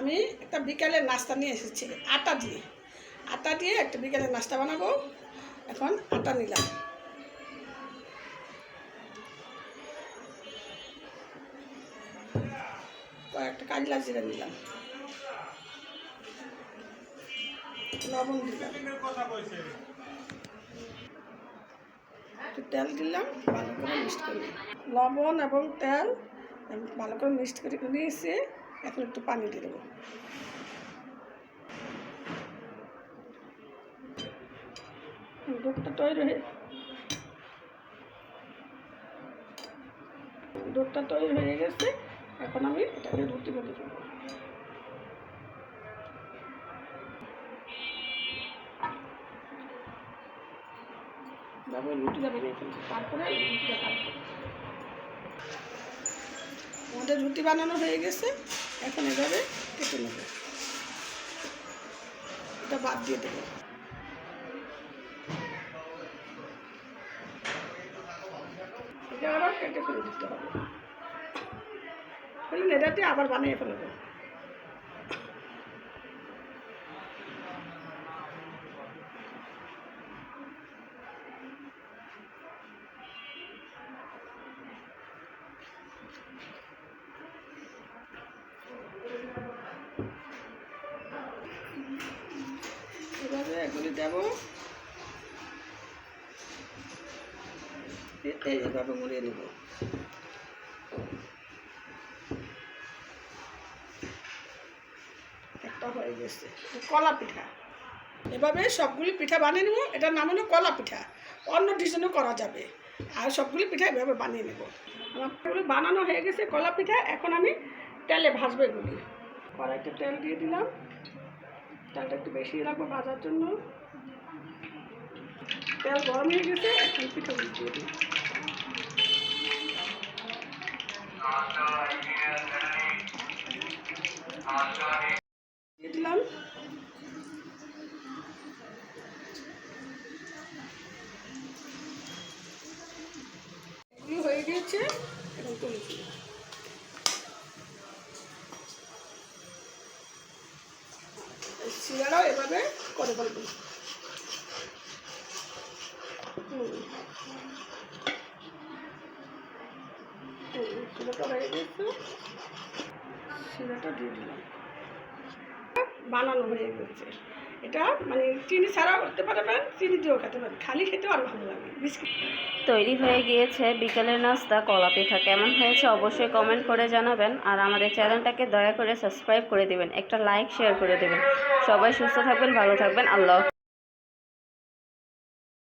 আমি একটা বিকালের নাস্তা নিয়ে এসেছি, আটা দিয়ে। আটা দিয়ে একটা বিকালের নাস্তা বানাবো। এখন আটা নিলাম। কয়েকটা কাজলা জিরা নিলাম। লবণ দিলাম। একটু তেল দিলাম, ভালো করে মিক্সড করে লবণ এবং তেল ভালো করে মিক্সড করে নিয়েছি। এখন একটু পানি দিয়ে দেবো। দুধটা তৈরি হয়ে দুধটা তৈরি হয়ে গেছে। এখন আমি এটাকে রুটি করে দেবো। তারপরে তারপরে রুটি বানানো হয়ে গেছে। এখন এভাবে কেটে নেব। এটা বাদ দিয়ে দেবো। এটা আবার কেটে ফেলে দিতে হবে। ফেলে নেড়াতে আবার বানিয়ে ফেলব। এগুলি দেবো। এ- এই এভাবে মুড়িয়ে নেব। একটা হয়ে গেছে। কলা পিঠা। এভাবে সবগুলি পিঠা বানিয়ে নেব। এটার নাম হলো কলা পিঠা। অন্য ডিজাইনও করা যাবে। আর সবগুলি পিঠা এভাবে বানিয়ে নেব। আমার বানানো হয়ে গেছে কলা পিঠা। এখন আমি তেলে ভাজবো এগুলি। কড়াইতে তেল দিয়ে দিলাম। তেলটা একটু বেশি রাখব ভাজার জন্য তেল গরম হয়ে গেছে এখন পিঠে দিয়ে দিই দিয়ে দিলাম এগুলি হয়ে গিয়েছে এখন তুলে দিই শিরাটাও এভাবে করে ফেলবেন শিরাটা হয়ে গেছে। শিরাটা দিয়ে দিলাম। বানানো হয়ে গেছে। এটা মানে চিনি ছাড়াও করতে পারবেন চিনি দিয়েও খেতে পারেন খালি ভালো লাগে। বিস্কিট। তৈরি হয়ে গিয়েছে বিকেলের নাস্তা। কলা পিঠা কেমন হয়েছে অবশ্যই কমেন্ট করে জানাবেন। আর আমাদের চ্যানেলটাকে দয়া করে সাবস্ক্রাইব করে দিবেন। একটা লাইক শেয়ার করে দেবেন। সবাই সুস্থ থাকবেন, ভালো থাকবেন। আল্লাহ।